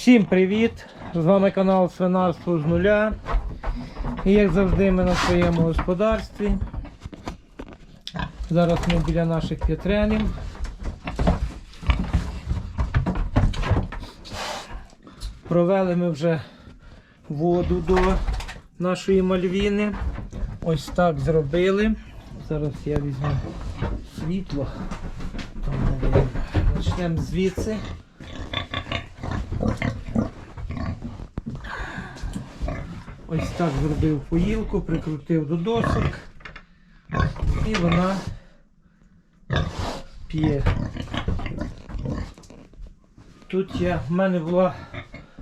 Всім привіт! З вами канал Свинарство з нуля. І як завжди ми на своєму господарстві. Зараз ми біля наших п'ятренів. Провели ми вже воду до нашої мальвіни. Ось так зробили. Зараз я візьму світло. Почнемо звідси. Ось так зробив поїлку, прикрутив до досок і вона п'є. Тут я, в мене була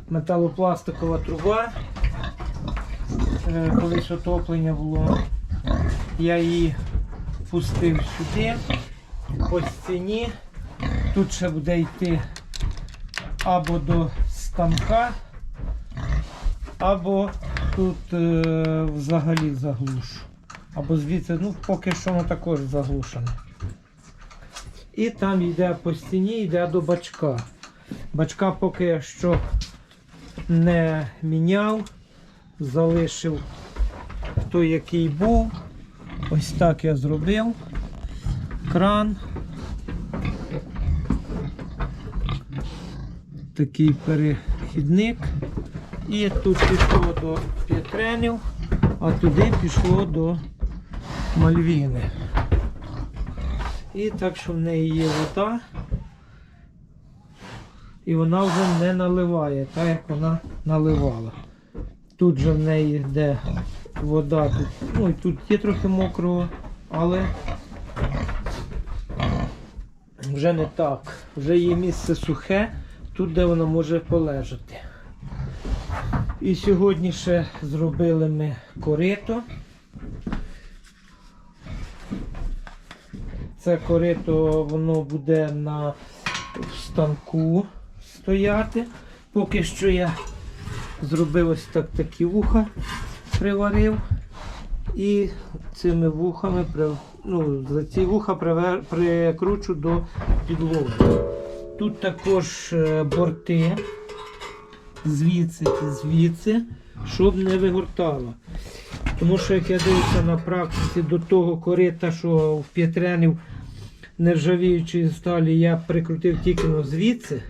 металопластикова труба, е, колись отоплення було. Я її пустив сюди, по стіні. Тут ще буде йти або до станка, або тут е, взагалі заглушу. Або звідси, ну поки що воно також заглушене. І там йде по стіні, йде до бачка. Бачка поки що не міняв, залишив той, який був. Ось так я зробив. Кран. Такий перехідник. І тут пішло до П'ятренів, а туди пішло до Мальвіни. І так що в неї є вода. І вона вже не наливає, так як вона наливала. Тут же в неї йде вода, тут, ну і тут є трохи мокрого, але вже не так. Вже є місце сухе, тут де вона може полежати. І сьогодні ще зробили ми корито. Це корито воно буде на станку стояти. Поки що я зробив ось так такі вуха, приварив. І цими вухами ну, ці вуха прикручу до підлоги. Тут також е, борти звідси і звідси, щоб не вигортало. Тому що, як я дивився на практиці до того корита, що в П'ятренів нержавіючої сталі я прикрутив тільки ну, звідси,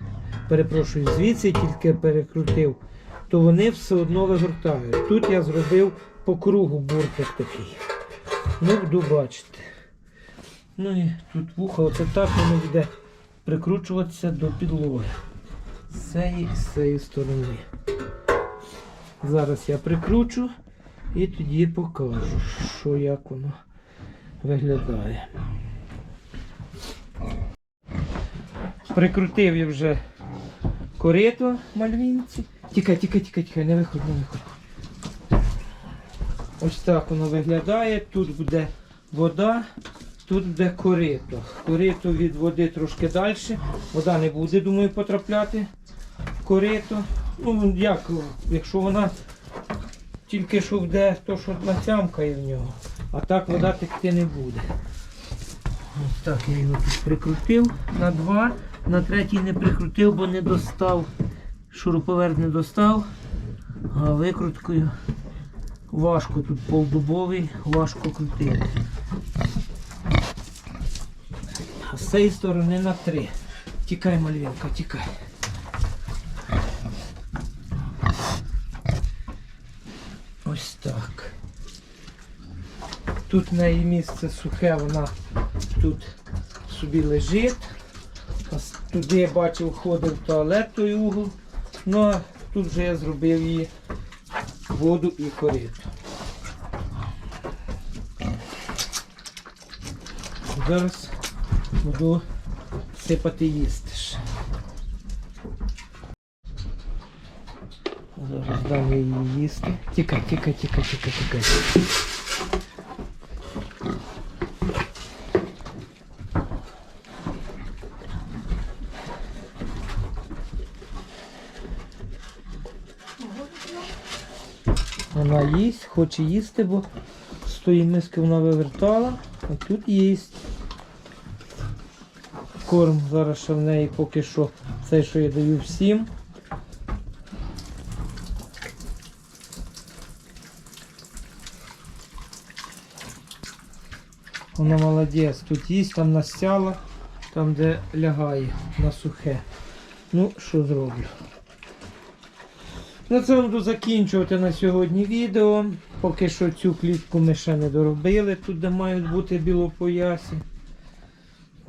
перепрошую, звідси тільки перекрутив, то вони все одно вигортають. Тут я зробив по кругу буртик такий. Ну, буду бачити. Ну і тут вухо, оце так воно буде прикручуватися до підлоги з цієї з цієї сторони. Зараз я прикручу і тоді покажу, що як воно виглядає. Прикрутив я вже корито мальвінці. Тікай, тікай, тікай, тікай, не виходь, не виходь. Ось так воно виглядає. Тут буде вода, тут буде корито. Корито від води трошки далі. Вода не буде, думаю, потрапляти в корито. Ну, як, якщо вона тільки що вде, то що нацямкає в нього. А так вода текти не буде. Ось так я його тут прикрутив на два, на третій не прикрутив, бо не достав. Шуруповерт не достав, а викруткою важко тут полдубовий, важко крутити. А з цієї сторони на три. Тікай, мальвінка, тікай. Ось так. Тут в неї місце сухе, вона тут собі лежить. Туди я бачив, ходив туалет той угол. Ну а тут вже я зробив її воду і корито. Зараз буду сипати їсти. ще. Зараз дам її їсти. Тікай, тікай, тікай, тікай, тікай. Вона їсть, хоче їсти, бо з тої миски вона вивертала, а тут їсть корм. Зараз ще в неї поки що це, що я даю всім. Вона молодець, тут їсть, там настяла, там де лягає на сухе. Ну, що зроблю. На цьому буду закінчувати на сьогодні відео. Поки що цю клітку ми ще не доробили, тут де мають бути білопоясі.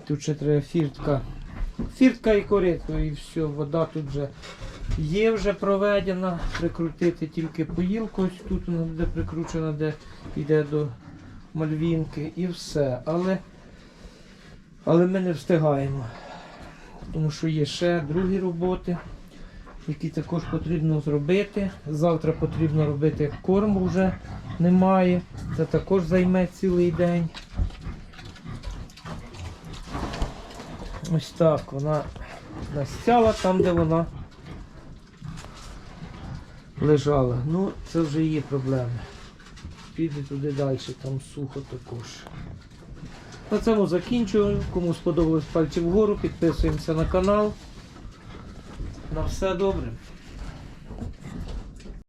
Тут ще треба фіртка. Фіртка і корито, і все, вода тут вже є вже проведена. Прикрутити тільки поїлку, ось тут вона буде прикручена, де йде до мальвінки і все. Але, але ми не встигаємо. Тому що є ще другі роботи, які також потрібно зробити. Завтра потрібно робити корм вже немає. Це також займе цілий день. Ось так вона настяла там, де вона лежала. Ну, це вже її проблеми. Піде туди далі, там сухо також. На цьому закінчую. Кому сподобалось пальці вгору, підписуємося на канал. На все добре.